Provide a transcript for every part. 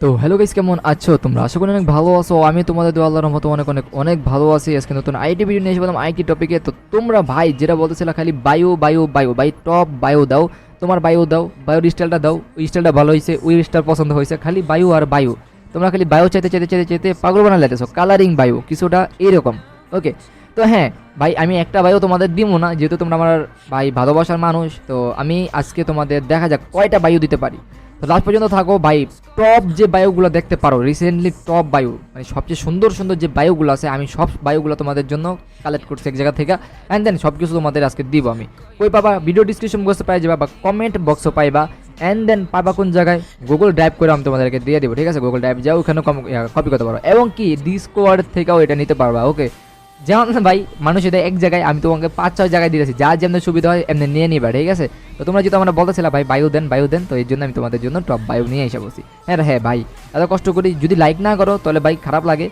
তো hello guys কেমন আছো? তোমরা আশা করি অনেক ভালো আছো। আমি তোমাদের দু আল্লাহর অনেক অনেক অনেক ভালো আছি। আজকে নতুন আইটি ভিডিও নিয়ে এসে বললাম আইটি টপিকে তো তোমরা ভাই, যেটা বলতেছিল খালি বায়ু বায়ু বায়ু বাই টপ বায়ু দাও। তোমার বায়ু দাও, বায়ুর স্টাইলটা দাও। ওই স্টাইলটা ভালো হয়েছে, ওই স্টাইল পছন্দ হয়েছে। খালি বায়ু আর বায়ু। তোমরা খালি বায়ু চাইতে চাইতে চাইতে চাইতে পাগল বানা লেতেছো কালারিং বায়ু, কিছুটা এরকম। ওকে তো হ্যাঁ ভাই, আমি একটা বায়ু তোমাদের দিব না, যেহেতু তোমরা আমার ভাই ভালোবাসার মানুষ, তো আমি আজকে তোমাদের দেখা যাক কয়টা বায়ু দিতে পারি। তো লাস্ট পর্যন্ত থাকো, ভাই টপ যে বায়ুগুলো দেখতে পারো রিসেন্টলি টপ বায়ু মানে সবচেয়ে সুন্দর সুন্দর যে বায়ুগুলো আছে, আমি সব বায়ুগুলো তোমাদের জন্য কালেক্ট করছি এক জায়গা থেকে। অ্যান্ড দেন সব কিছু তোমাদের আজকে দিব আমি। কই পাবা? ভিডিও ডিসক্রিপশন বক্সে পাই যাবা বা কমেন্ট বক্সও পাইবা। অ্যান্ড দেন পাবা কোন জায়গায়? গুগল ড্রাইভ করে আমি তোমাদেরকে দিয়ে দেবো, ঠিক আছে? গুগল ড্রাইভ যাও, ওখানে কপি করতে পারো। এবং কি? ডিসকোয়ার্ড থেকেও এটা নিতে পারবা ওকে যেমন ভাই, মানুষ এটা এক জায়গায়, আমি তোমাকে পাঁচ, ছয় জায়গায় দিয়েছি যা যেমন সুবিধা হয়, এমনি নিয়ে নিবা, ঠিক আছে? তো তোমরা যেহেতু আমরা বলতেছিলা, ভাই, বায়ু দেন বায়ু দেন তো এই জন্য আমি তোমাদের জন্য টপ বায়ু নিয়ে এসে বসি। হ্যাঁ হ্যাঁ ভাই, এত কষ্ট করি, যদি লাইক না করো, তাহলে ভাই খারাপ লাগে।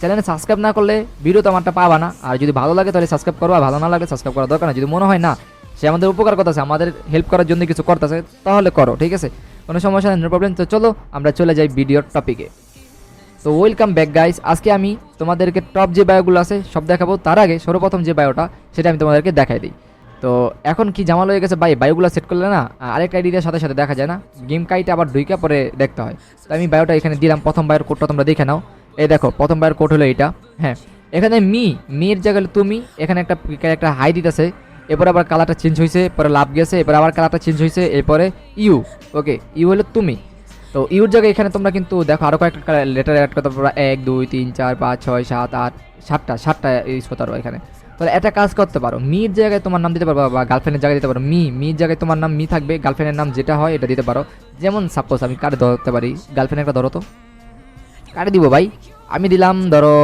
চ্যানেলে সাবস্ক্রাইব না করলে ভিডিও তো আমারটা পাবা না। আর যদি ভালো লাগে, তাহলে সাবস্ক্রাইব করো, আর ভালো না লাগে সাবস্ক্রাইব করা দরকার না যদি মনে হয় না, সে আমাদের উপকার করতেছে, আমাদের হেল্প করার জন্য কিছু করতেছে, তাহলে করো, ঠিক আছে? কোনো সমস্যা নেই প্রবলেম তো চলো, আমরা চলে যাই ভিডিওর টপিকে তো ওয়েলকাম ব্যাক গাইস আজকে আমি তোমাদেরকে টপ যে বায়োগুলো আছে, সব দেখাবো। তার আগে সর্বপ্রথম যে বায়োটা, সেটা আমি তোমাদেরকে দেখাই দিই। তো, এখন কি জামাল হয়ে গেছে? ভাই, বায়োগুলো সেট করলে না আরেকটা আইডিয়ার সাথে সাথে দেখা যায় না। গেম কাইটে আবার দুইকা পরে দেখতে হয়। তো, আমি বায়োটা এখানে দিলাম। প্রথম বায়োর কোডটা তোমরা দেখে নাও। এই দেখো, প্রথম বায়োর কোড হলো এটা হ্যাঁ। এখানে মি মির জায়গায় তুমি। এখানে একটা একটা হাই দিতেছে এরপর আবার কালারটা চেঞ্জ হয়েছে পরে লাভ গেছে, এরপর আবার কালারটা চেঞ্জ হয়েছে এরপরে ইউ। ওকে ইউ হলো তুমি। তো ইউর জায়গায় এখানে তোমরা কিন্তু দেখো আরও কয়েকটা লেটার অ্যাড করতে পারো এক, দুই, তিন, চার, পাঁচ, ছয়, সাত, আট, সাতটা সাতটা ইউজ করতে পারো এখানে। তাহলে একটা কাজ করতে পারো মির জায়গায় তোমার নাম দিতে পারো বা গার্লফ্রেন্ডের জায়গায় দিতে পারো। মি মির জায়গায় তোমার নাম মি থাকবে গার্লফ্রেন্ডের নাম যেটা হয় এটা দিতে পারো। যেমন সাপোজ আমি কারে ধরতে পারি গার্লফ্রেন্ড একটা ধরো তো। কারে দিব ভাই, আমি দিলাম ধরো,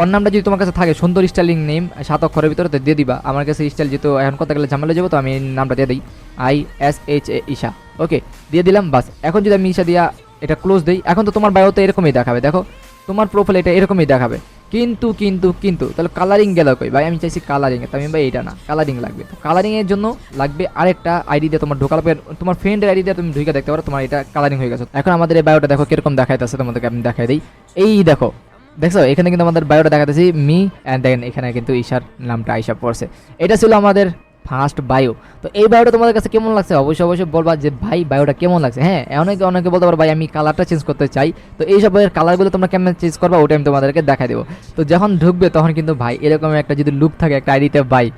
ওর নামটা যদি তোমার কাছে থাকে, সুন্দর স্টাইলিং নেম, সাত অক্ষরের ভিতরে, তো দিয়ে দিবা। আমার কাছে স্টাইল যেহেতু এখন করতে গেলে ঝামেলা যাব, তো আমি নামটা দিয়ে দিই। I S H A Isha. Okay, দিয়ে দিলাম, বাস। এখন যদি আমি ঈশা দিয়া এটা ক্লোজ দিই, এখন তো তোমার বায়োতে এরকমই দেখাবে, দেখো? তোমার প্রোফাইল এটা এরকমই দেখাবে। কিন্তু কিন্তু কিন্তু, তাহলে কালারিং গেল কই? ভাই, আমি চাইছি কালারিং আমি ভাই এটা না কালারিং লাগবে। তো কালারিং এর জন্য লাগবে আরেকটা আইডি দিয়ে তোমার ঢোকালো তোমার ফ্রেন্ডের আইডি দিয়ে তুমি ঢুকে দেখতে পারো, তোমার এটা কালারিং হয়ে গেছে। এখন আমাদের এই বায়োটা দেখো কীরকম দেখাইতেছে, তোমাদেরকে আমি দেখাই দিই। এই দেখো, দেখছ? এখানে কিন্তু আমাদের বায়োটা দেখাতেছি মি অ্যান্ড দেন এখানে কিন্তু ঈশার নামটা আইসা পড়ছে। এটা ছিল আমাদের ফার্স্ট বায়ো। তো এই বায়োটা তোমাদের কাছে কেমন লাগছে? অবশ্যই অবশ্যই বলবা যে, ভাই, বায়োটা কেমন লাগছে? হ্যাঁ অনেকে অনেকে বলতে পারো, ভাই, আমি কালারটা চেঞ্জ করতে চাই। তো এই সব কালারগুলো তোমরা কেমন চেঞ্জ করবা, ওটা আমি তোমাদেরকে দেখাই দেবো। তো যখন ঢুকবে, তখন কিন্তু, ভাই, এরকম একটা যদি লুক থাকে, একটা আইডিতে বাই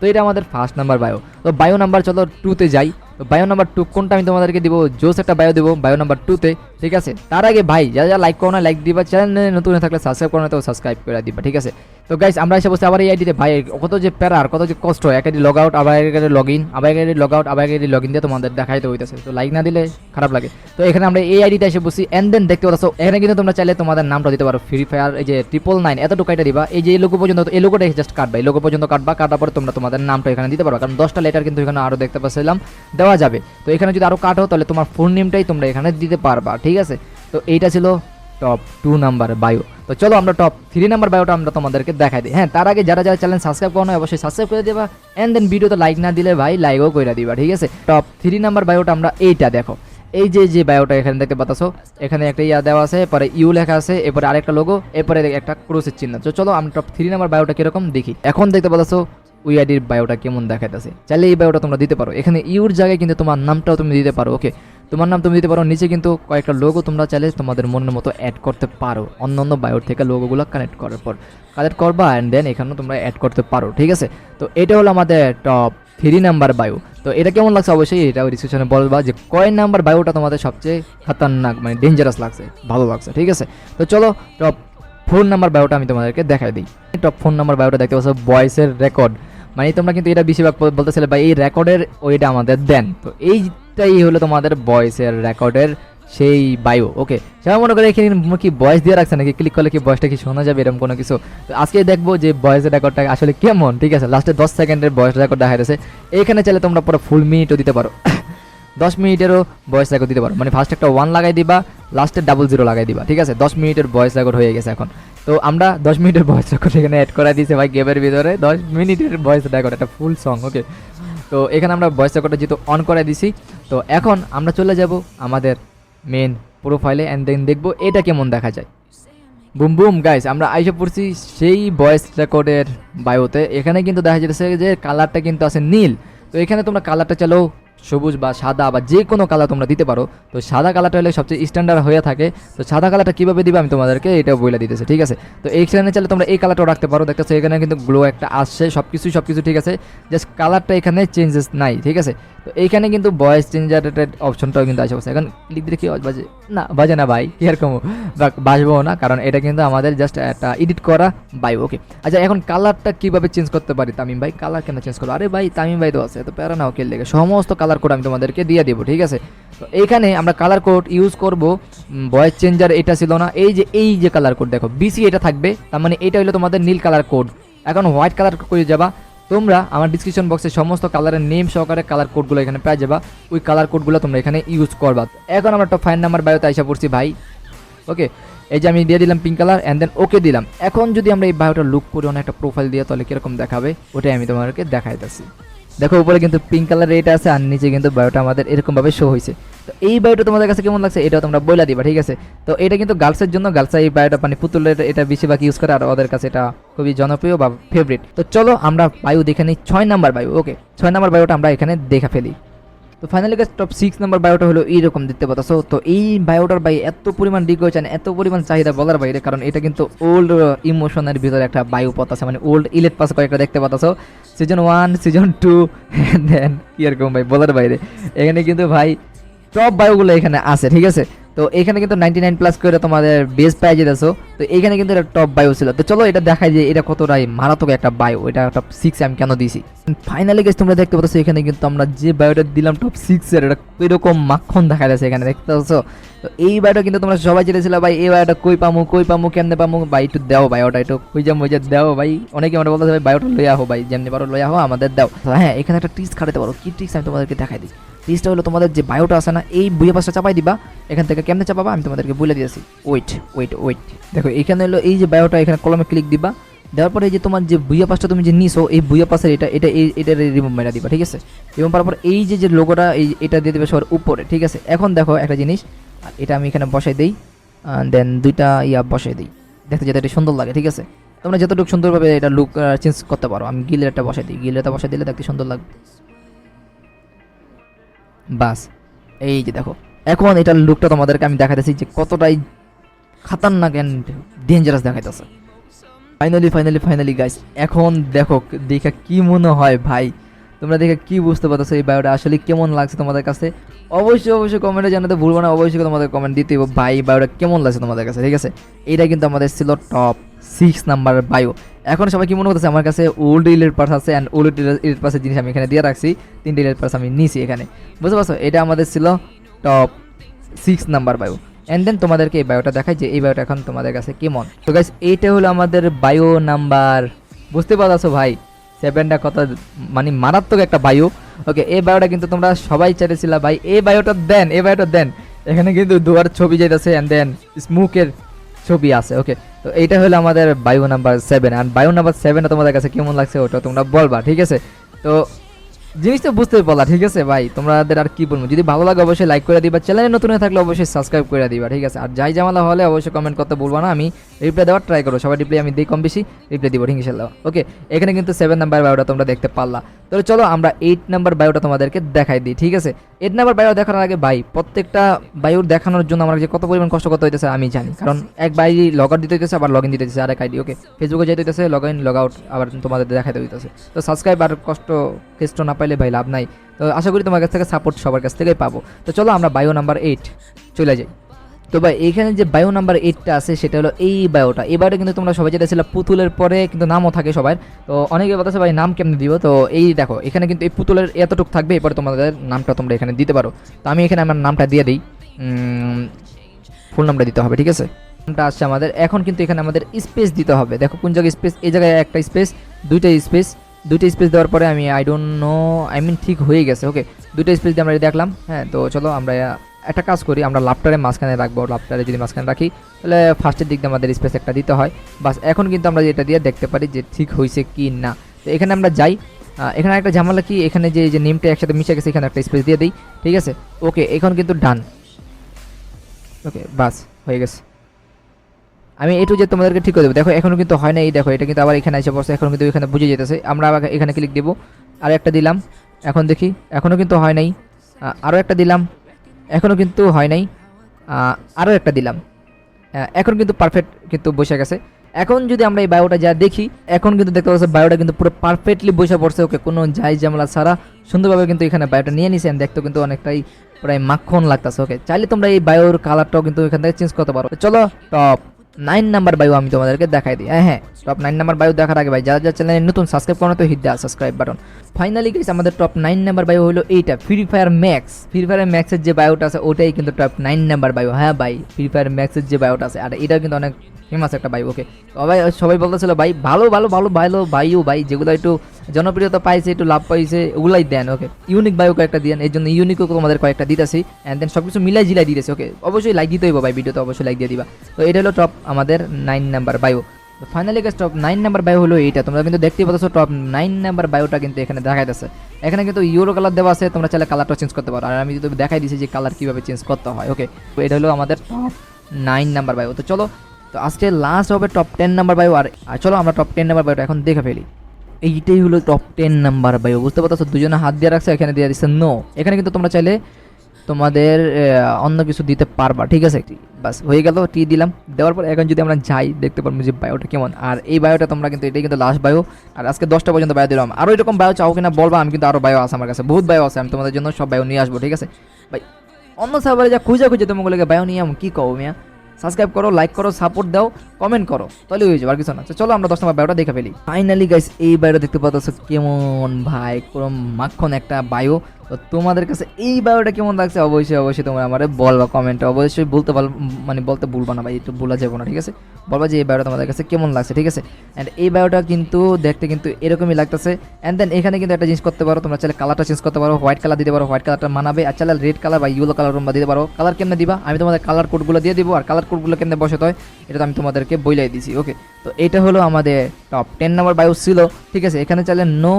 তো এটা আমাদের ফার্স্ট নাম্বার বায়ো। তো বায়ো নাম্বার চলো টুতে যাই। বায়ো নাম্বার টু কোনটা আমি তোমাদেরকে দিব? জোস একটা বায়ো দেবো বায়ো নাম্বার টুতে ঠিক আছে? তার আগে ভাই যা যা লাইক করো না লাইক দিবা চ্যানেল নতুন থাকলে সাবস্ক্রাইব করো না তো সাবস্ক্রাইব করে দিবা, ঠিক আছে? তো গাইস আমরা এসে বসে আবার এই আইডিতে ভাই, কত যে প্যারার, কত যে কষ্ট, এক আইডি লগ আউট আবার এক আইডি লগ ইন আবার এক আইডি লগ আউট আবার এক আইডি লগ ইন দিয়ে তোমাদের দেখাইতে হইতেছে। তো লাইক না দিলে খারাপ লাগে। তো এখানে আমরা এই আইডিটা এসে বসি এন্ড দেন দেখতে পাচ্ছ এখানে কিন্তু তোমরা চাইলে তোমাদের নামটা দিতে পারো ফ্রি ফায়ার এই যে ট্রিপল নাইন এতটুকু এটা দিবা। এই যে এই লোগো পর্যন্ত, এই লোগোটা জাস্ট কাটবা, এই লোগো পর্যন্ত কাটবা, কাটার পরে তোমরা তোমাদের নামটা এখানে দিতে পারো কারণ দশটা লেটার কিন্তু এখানে আরও দেখতে পাচ্ছিলাম। দেওয়া যাবে। তো এখানে যদি আরও কাটো, তাহলে তোমার ফুল নেমটাই তোমরা এখানে দিতে পারবা, ঠিক আছে? তো এইটা ছিল টপ টু নাম্বার বায়ো তো চলো আমরা টপ থ্রি নাম্বার বায়োটা আমরা তোমাদেরকে দেখাই দিই। হ্যাঁ তার আগে যারা যারা চ্যানেল সাবস্ক্রাইব করো অবশ্যই সাবস্ক্রাইব করে দেবা। অ্যান্ড দেন ভিডিওতে লাইক না দিলে ভাই লাইকও করে দিবা, ঠিক আছে? টপ থ্রি নাম্বার বায়োটা আমরা এইটা দেখো। এই যে যে বায়োটা এখানে দেখতে পাচ্ছ এখানে একটা ইয়া দেওয়া আছে, এরপরে ইউ লেখা আছে, এরপরে আরেকটা লোগো এরপরে একটা ক্রোসের চিহ্ন। তো চলো আমরা টপ থ্রি নাম্বার বায়োটা কীরকম দেখি। এখন দেখতে পাচ্ছ ওই আইডির বায়োটা কেমন দেখাইতেছে? চাইলে এই বায়োটা তোমরা দিতে পারো। এখানে ইউর জায়গায় কিন্তু তোমার নামটাও তুমি দিতে পারো ওকে তোমার নাম তুমি দিতে পারো, নিচে কিন্তু কয়েকটা লোগো তোমরা চাইলে তোমাদের মনের মতো অ্যাড করতে পারো। অন্য অন্য বায়োর থেকে লোগোগুলো কানেক্ট করার পর। কানেক্ট করবা অ্যান্ড দেন এখানেও তোমরা অ্যাড করতে পারো, ঠিক আছে? তো এটা হলো আমাদের টপ থ্রি নাম্বার বায়ো তো এটা কেমন লাগছে অবশ্যই এটা ডিসক্রিপশনে বলবা যে কয় নাম্বার বায়োটা তোমাদের সবচেয়ে খতরনাক মানে ডেঞ্জারাস লাগছে, ভালো লাগছে, ঠিক আছে? তো চলো টপ ফোন নাম্বার বায়োটা আমি তোমাদেরকে দেখাই দিই। টপ ফোন নাম্বার বায়োটা দেখতে পাচ্ছ ভয়েসের রেকর্ড মানে তোমরা কিন্তু এটা বেশিরভাগ বল- বলতেছিলে বা এই রেকর্ডের ওইটা আমাদের দেন। তো এইটাই হলো তোমাদের ভয়েসের রেকর্ডের সেই বায়ো ওকে সবাই মনে করে এখানে কি ভয়েস দিয়ে রাখছে নাকি? ক্লিক করলে কি ভয়েসটা কি শোনা যাবে? এরকম কোনো কিছু। তো আজকে দেখব যে ভয়েসের রেকর্ডটা আসলে কেমন, ঠিক আছে? লাস্টে দশ সেকেন্ডের ভয়েস রেকর্ড দেখা যাচ্ছে। এইখানে চাইলে তোমরা পুরো ফুল মিনিটও দিতে পারো। দশ মিনিটেরও বয়স রেকর্ড দিতে পারো। মানে ফার্স্ট একটা ওয়ান লাগাই দিবা লাস্টে ডাবল জিরো লাগাই দিবা, ঠিক আছে? দশ মিনিটের বয়স রেকর্ড হয়ে গেছে এখন। তো আমরা দশ মিনিটের ভয়েস রেকর্ড এখানে অ্যাড করা দিয়েছি ভাই গেমের ভিতরে। দশ মিনিটের ভয়েস রেকর্ড একটা ফুল সং ওকে তো এখানে আমরা ভয়েস রেকর্ডটা যেহেতু অন করে দিছি তো এখন আমরা চলে যাব আমাদের মেন প্রোফাইলে অ্যান্ড দেন দেখব এটা কেমন দেখা যায়। বুম বুম গাইস আমরা আইসা পড়ছি সেই ভয়েস রেকর্ডের বায়োতে এখানে কিন্তু দেখা যাচ্ছে যে কালারটা কিন্তু আছে নীল। তো এখানে তোমরা কালারটা চালো সবুজ বা সাদা বা যে কোনো কালার তোমরা দিতে পারো। তো সাদা কালারটা হলে সবচেয়ে স্ট্যান্ডার্ড হয়ে থাকে। তো সাদা কালারটা কীভাবে দিবে আমি তোমাদেরকে এটা বলে দিতেছে, ঠিক আছে? তো এইখানে চাইলে তোমরা এই কালারটাও রাখতে পারো। দেখতেছো এখানে কিন্তু গ্লো একটা আসছে সব কিছুই সব কিছু ঠিক আছে। জাস্ট কালারটা এখানে চেঞ্জেস নাই, ঠিক আছে? তো এইখানে কিন্তু ভয়েস চেঞ্জারের অপশনটাও কিন্তু আসে এখন ক্লিক দিলে কি বাজে না বাজে না ভাই এরকম বাজবো না, কারণ এটা কিন্তু আমাদের জাস্ট একটা এডিট করা বাই ওকে আচ্ছা এখন কালারটা কীভাবে চেঞ্জ করতে পারি তামিম ভাই? কালার কেন চেঞ্জ করব আরে ভাই, তামিম ভাই তো আছে তো প্যারা নাও কে লেগে সমস্ত কালার কোড আমি তোমাদেরকে দিয়ে দেবো, ঠিক আছে? তো এইখানে আমরা কালার কোড ইউজ করব। ভয়েস চেঞ্জার এটা ছিল না। এই যে এই যে কালার কোড দেখো বিসি এটা থাকবে, তার মানে এটা হলো তোমাদের নীল কালার কোড এখন হোয়াইট কালার করে যাবা। তোমরা আমার ডিসক্রিপশন বক্সে সমস্ত কালারের নেম সহকারে কালার কোডগুলো এখানে পেয়ে যাবা। ওই কালার কোডগুলো তোমরা এখানে ইউজ করবা। এখন আমরা একটা ফাইন নাম্বার বায়োতে আইসা পড়ছি ভাই। ওকে এই যে আমি দিয়ে দিলাম pink colour and then okay দিলাম। এখন যদি আমরা এই বায়োটা লুক করি অনেক একটা প্রোফাইল দিয়ে, তাহলে কীরকম দেখাবে? ওটাই আমি তোমাদেরকে দেখাইতেছি। দেখো, উপরে কিন্তু পিঙ্ক কালারের এটা আছে আর নিচে কিন্তু বায়োটা আমাদের এরকমভাবে শো হয়েছে তো এই বায়োটা তোমাদের কাছে কেমন লাগছে এটা তোমরা বইলা দিবা, ঠিক আছে? তো এটা কিন্তু গার্লসের জন্য গার্লসরা এই বায়োটা মানে পুতুলের এটা বেশিরভাগ ইউজ করে আর ওদের কাছে এটা খুবই জনপ্রিয় বা ফেভারিট তো চলো আমরা বায়ু দেখে নিই, ছয় নাম্বার বায়ু ওকে ছয় নাম্বার বায়োটা আমরা এখানে দেখা ফেলি। তো ফাইনালি গাছ টপ সিক্স নাম্বার বায়োটা হলো এইরকম দেখতে পাচ্ছ। তো এই বায়োটার বাই এত পরিমাণ রিকোয়েশন এত পরিমাণ চাহিদা বলার বাইরে, কারণ এটা কিন্তু ওল্ড ইমোশনের ভিতরে একটা বায়ু পথ আছে মানে ওল্ড ইলেট পাস কয়েকটা দেখতে পাচ্ছ। Season one season two then কি এরকম ভাই, বলার বাইরে। এখানে কিন্তু ভাই টপ বায়োগুলো এখানে আছে, ঠিক আছে? তো এখানে কিন্তু নাইনটি নাইন প্লাস করে তোমাদের বেস পাই যেতেছো। তো এখানে কিন্তু এটা টপ বায়ো ছিল। তো চলো এটা দেখাই যে এটা কতটাই মারাত্মক একটা বায়ো এটা টপ সিক্স আমি কেন দিয়েছি? ফাইনালি গেছে তোমরা দেখতে পাচ্ছ এখানে কিন্তু আমরা যে বায়োটা দিলাম টপ সিক্স এর, এটা এরকম মাখন দেখা যাচ্ছে এখানে, দেখতে পাচ্ছ তো এই বায়োটা কিন্তু তোমরা সবাই চেয়েছিল ভাই, এই বায়োটা কই পামু কই পামু, কেমনে পামু? ভাই, একটু দাও বায়োটা একটু কইজা মইজা দাও ভাই। অনেকে আমরা বলতে ভাই বায়োটা লইয়া হো ভাই, যেমনি পারো লইয়া হো আমাদের দাও। হ্যাঁ এখানে একটা টিক্স খাটাতে পারো। কি টিক্স আমি তোমাদেরকে দেখাই দিই? টিক্সটা হলো তোমাদের যে বায়োটা আছে না, এই বুয়ে পাশটা চাপাই দিবা। এখান থেকে কেমনে চাপাবা? আমি তোমাদেরকে বলে দিয়েছি ওয়েট ওয়েট ওয়েট দেখো, এখানে হলো এই যে বায়োটা এখানে কলমে ক্লিক দিবা। দেওয়ার পরে যে তোমার যে বুয়া পাসটা তুমি যে নিছো, এই বুয়া পাসের এটা এটা, এই এটা রিমুভ মেরা দিবা, ঠিক আছে? এবং তারপর এই যে যে লোগোটা এই এটা দিয়ে দেবে সবার উপরে, ঠিক আছে? এখন দেখো একটা জিনিস এটা আমি এখানে বসাই দিই দেন দুইটা ইয়া বসাই দিই। দেখতে যাতে এটা সুন্দর লাগে, ঠিক আছে? তোমরা যতটুকু সুন্দরভাবে এটা লুক চেঞ্জ করতে পারো। আমি গিলের একটা বসাই দিই, গিলেরটা বসাই দিলে দেখতে সুন্দর লাগবে। বাস। এই যে দেখো, এখন এটার লুকটা তোমাদেরকে আমি দেখাতেছি যে কতটাই খাতারনাক অ্যান্ড ডেঞ্জারাস দেখাইতেছে। ফাইনালি ফাইনালি ফাইনালি গাইস এখন দেখো, দেখে কি মনে হয় ভাই? তোমরা দেখে কি বুঝতে পারছ এই বায়োটা? আসলে কেমন লাগছে তোমাদের কাছে? অবশ্যই অবশ্যই কমেন্টে জানাতে ভুলবো না। অবশ্যই তোমাদের কমেন্ট দিতে ভাই, বায়োটা কেমন লাগছে তোমাদের কাছে, ঠিক আছে? এটা কিন্তু আমাদের ছিল টপ সিক্স নাম্বার বায়ো এখন সবাই কি মনে করতেছে? আমার কাছে ওল্ড ইলেট পার্স আছে অ্যান্ড ওল্ড ইলেট পার্সের জিনিস আমি এখানে দিয়ে রাখছি। তিনটে ইলেট পার্স আমি নিছি এখানে। বুঝতে পারছ? এটা আমাদের ছিল top six number bio and then তোমাদেরকে এই বায়োটা দেখাই যে এই বায়োটা এখন তোমাদের কাছে কেমন। তো গাইস এইটা হলো আমাদের বায়ো নাম্বার বুঝতে পারছ ভাই? সেভেনটা কত? মানে মারাত্মক একটা বায়ু ওকে এই বায়োটা কিন্তু তোমরা সবাই চাইতেছিল ভাই। এই বায়োটা দেন, এই বায়োটা দেন। এখানে কিন্তু দুয়ার ছবি যাইতেছে অ্যান্ড দেন স্মুকের ছবি আছে ওকে তো এইটা হলো আমাদের বায়ু নাম্বার সেভেন আর বায়ু নাম্বার সেভেনটা তোমাদের কাছে কেমন লাগছে ওটা তোমরা বলবা, ঠিক আছে? তো জিনিসটা বুঝতে বলা ঠিক আছে ভাই? তোমাদের আর কি বলব? যদি ভালো লাগে অবশ্যই লাইক করে দিবা চ্যানেলে নতুন হয়ে থাকলে অবশ্যই সাবস্ক্রাইব করে দিবা, ঠিক আছে? আর যাই জামালা হলে অবশ্যই কমেন্ট করতে বলব না, আমি রিপ্লাই দেওয়ার ট্রাই করব। সবাই রিপ্লাই আমি দিই কম বেশি রিপ্লাই দিব, ঠিক ইনশাল্লাহ ওকে এখানে কিন্তু সেভেন নাম্বার বায়োটা তোমরা দেখতে পারলা। তো চলো আমরা এইট নাম্বার বায়োটা তোমাদেরকে দেখাই দিই, ঠিক আছে? এইট নাম্বার বায়ো দেখানোর আগে ভাই, প্রত্যেকটা বায়ুর দেখানোর জন্য আমার যে কত পরিমাণ কষ্ট করতে হইতেছে আমি জানি। কারণ এক বাই লগ আউট দিতে হইতেছে, আবার লগ ইন দিতে হইতেছে, আরেক আইডি ওকে ফেসবুকে যেতে হইতেছে লগ ইন লগ আউট আবার তোমাদের দেখাতে হইতেছে। তো সাবস্ক্রাইব আর কষ্ট, কেষ্ট না পাইলে ভাই লাভ নাই। তো আশা করি তোমার কাছ থেকে সাপোর্ট সবার কাছ থেকেই পাবো। তো চলো আমরা বায়ো নাম্বার এইট চলে যাই। তো ভাই, এখানে যে বায়ো নাম্বার এইটটা আছে, সেটা হলো এই বায়োটা এই বায়োটা কিন্তু তোমরা সবাই যেটা ছিল পুতুলের পরে কিন্তু নামও থাকে সবার। তো অনেকে বলতেছে, ভাই, নাম কেমনে দিব? তো এই দেখো, এখানে কিন্তু এই পুতুলের এতটুকু থাকবে, এরপরে তোমাদের নামটা তোমরা এখানে দিতে পারো। তো আমি এখানে আমার নামটা দিয়ে দিই। ফুল নামটা দিতে হবে, ঠিক আছে? নামটা আসছে আমাদের। এখন কিন্তু এখানে আমাদের স্পেস দিতে হবে। দেখো, কোন জায়গায় স্পেস এই জায়গায় একটা স্পেস দুইটা স্পেস দুইটা স্পেস দেওয়ার পরে আমি I don't know I mean ঠিক হয়ে গেছে ওকে দুইটা স্পেস দিয়ে আমরা দেখলাম হ্যাঁ? তো চলো, আমরা একটা কাজ করি, আমরা লাপটারে মাঝখানে রাখব লাপটারে যদি মাঝখানে রাখি, তাহলে ফার্স্টের দিক দিয়ে আমাদের স্পেস একটা দিতে হয়। বাস, এখন কিন্তু আমরা যেটা দিয়ে দেখতে পারি যে ঠিক হয়েছে কি না। তো এখানে আমরা যাই। এখানে একটা ঝামেলা কি? এখানে যে যে নেমটা একসাথে মিশে গেছে, এখানে একটা স্পেস দিয়ে দিই, ঠিক আছে? ওকে এখন কিন্তু ডান ওকে বাস, হয়ে গেছে। আমি এটু যে তোমাদেরকে ঠিক করে দেবো। দেখো এখনও কিন্তু হয় না এই দেখো, এটা কিন্তু আবার এখানে এসে বসে এখন কিন্তু এখানে বুঝে যেতেছে। আমরা আবার এখানে ক্লিক দেবো। আর একটা দিলাম, এখন দেখি এখনও কিন্তু হয় নাই। আরও একটা দিলাম। এখনও কিন্তু হয় নাই। আরও একটা দিলাম। এখন কিন্তু পারফেক্ট কিন্তু বসে গেছে। এখন যদি আমরা এই বায়োটা যা দেখি, এখন কিন্তু দেখতে পাচ্ছি বায়োটা কিন্তু পুরো পারফেক্টলি বসে পড়ছে। ওকে, কোনো যাই জামলা ছাড়া সুন্দরভাবে কিন্তু এখানে বায়োটা নিয়ে নিছেন দেখতে কিন্তু অনেকটাই প্রায় মাখন লাগতেছে। ওকে, চাইলে তোমরা এই বায়োর কালারটাও কিন্তু এখান থেকে চেঞ্জ করতে পারো। চলো টপ নাইন নাম্বার বায়ু আমি তোমাদেরকে দেখাই দিই। হ্যাঁ হ্যাঁ টপ নাইন নাম্বার বায়ু দেখার আগে ভাই, যারা যারা চ্যানেলে নতুন সাবস্ক্রাইব করো তো হিট দেওয়া সাবস্ক্রাইব বাটন ফাইনালি গেছে আমাদের টপ নাইন নাম্বার বায়ু হলো এইটা Free Fire Max Free Fire ম্যাক্সের যে বায়োটা আছে, ওটাই কিন্তু টপ নাইন নাম্বার বায়ু। হ্যাঁ ভাই ফ্রি ফায়ার ম্যাক্সের যে বায়োটা আছে, আর এটাও কিন্তু অনেক ফেমাস একটা বায়ু ওকে সবাই সবাই বলতেছিল, ভাই, ভালো ভালো ভালো ভালো বায়ু ভাই, যেগুলো একটু জনপ্রিয়তা পাইছে, একটু লাভ পাইছে, ওগুলাই দেন ওকে ইউনিক বায়ু কয়েকটা দেন, এই জন্য ইউনিকও তোমাদের কয়েকটা দিতেছি অ্যান্ড দেন সব কিছু মিলাই জিলাই দিতেছি ওকে অবশ্যই লাইক দিতে হইব ভাই ভিডিওতে অবশ্যই লাইক দিয়ে দিবা। তো এটা হলো টপ আমাদের নাইন নাম্বার বায়ু তো ফাইনালি গেছে টপ নাইন নাম্বার বায়ু হলো এইটা, তোমরা কিন্তু দেখতেই পাচ্ছ টপ নাইন নাম্বার বায়োটা কিন্তু এখানে দেখাইতেছে। এখানে কিন্তু ইউরো কালার দেওয়া আছে, তোমরা চাইলে কালারটা চেঞ্জ করতে পারো। আর আমি যদি দেখাই দিছি যে কালার কীভাবে চেঞ্জ করতে হয় ওকে তো এটা হলো আমাদের টপ নাইন নাম্বার বায়ু তো চলো তো আজকে লাস্ট হবে টপ টেন নাম্বার বায়ু আর চলো আমরা টপ টেন নাম্বার বায়ুটা এখন দেখে ফেলি। এইটাই হলো টপ টেন নাম্বার বায়ু বুঝতে পারছ দুজনে হাত দিয়ে রাখছে, এখানে দিয়ে দিচ্ছে নো এখানে কিন্তু তোমরা চাইলে তোমাদের অন্য কিছু দিতে পারবা, ঠিক আছে? বাস, হয়ে গেল, টি দিলাম। দেওয়ার পর এখন যদি আমরা যাই, দেখতে পারব যে বায়োটা কেমন। আর এই বায়োটা তোমরা কিন্তু, এটাই কিন্তু লাস্ট বায়ো আর আজকে দশটা পর্যন্ত বায়ো দিলাম। আরও এরকম বায়ো চাও কিনা বলবা, আমি কিন্তু আরও বায়ো আছে আমার কাছে। বহুত বায়ো আছে, আমি তোমাদের জন্য সব বায়ো নিয়ে আসব, ঠিক আছে? ভাই, অন্য সার্ভারে যা খুঁজে খুঁজে তোমাগুলোকে বায়ো নিয়ে আমি কী কও, মিয়া? সাবস্ক্রাইব করো লাইক করো সাপোর্ট দাও কমেন্ট করো, তাহলে হয়ে যাবে, আর কিছু না। চলো আমরা দশ নম্বর বায়োটা দেখে ফেলি। ফাইনালি গাইস এই বায়োটা দেখতে পাচ্ছ কেমন, ভাই কোনো মাখন একটা বায়ো। তো তোমাদের কাছে এই বায়োটা কেমন লাগছে? অবশ্যই অবশ্যই তোমরা আমার বলবা কমেন্টে অবশ্যই বলতে পার মানে বলতে ভুলবা না ভাই, একটু ভুলা যাব না, ঠিক আছে? বলবা যে এই বায়োটা তোমাদের কাছে কেমন লাগছে, ঠিক আছে? অ্যান্ড এই বায়োটা কিন্তু দেখতে কিন্তু এরকমই লাগতেছে। অ্যান্ড দেন এখানে কিন্তু একটা জিনিস করতে পারো, তোমরা চাইলে কালারটা চেঞ্জ করতে পারো হোয়াইট কালার দিতে পারো হোয়াইট কালারটা মানাবে। আর চাইলে রেড কালার বা ইয়েলো কালার তোমরা দিতে পারো। কালার কেমনে দিবা? আমি তোমাদের কালার কোডগুলো দিয়ে দিব, আর কালার কোডগুলো কেমনে বসাতে হয়, এটা তো আমি তোমাদেরকে বইলাই দিছি ওকে তো এটা হলো আমাদের টপ টেন নাম্বার বায়ু ছিল, ঠিক আছে? এখানে চাইলে নো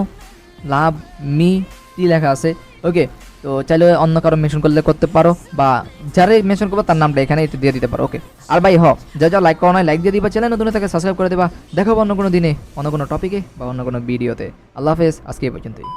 লাভ মি টি লেখা আছে। ওকে তো চাইলে অন্য কারও মেনশন করলে করতে পারো, বা যারাই মেনশন করব তার নামটা এখানে একটু দিয়ে দিতে পারো ওকে আর ভাই, হ, যা যা লাইক করো না লাইক দিয়ে দিবা চ্যানেল নতুন থাকে সাবস্ক্রাইব করে দেবা। দেখাবো অন্য কোনো দিনে, অন্য কোনো টপিকে বা অন্য কোনো ভিডিওতে আল্লাহ হাফেজ, আজকে এই পর্যন্তই।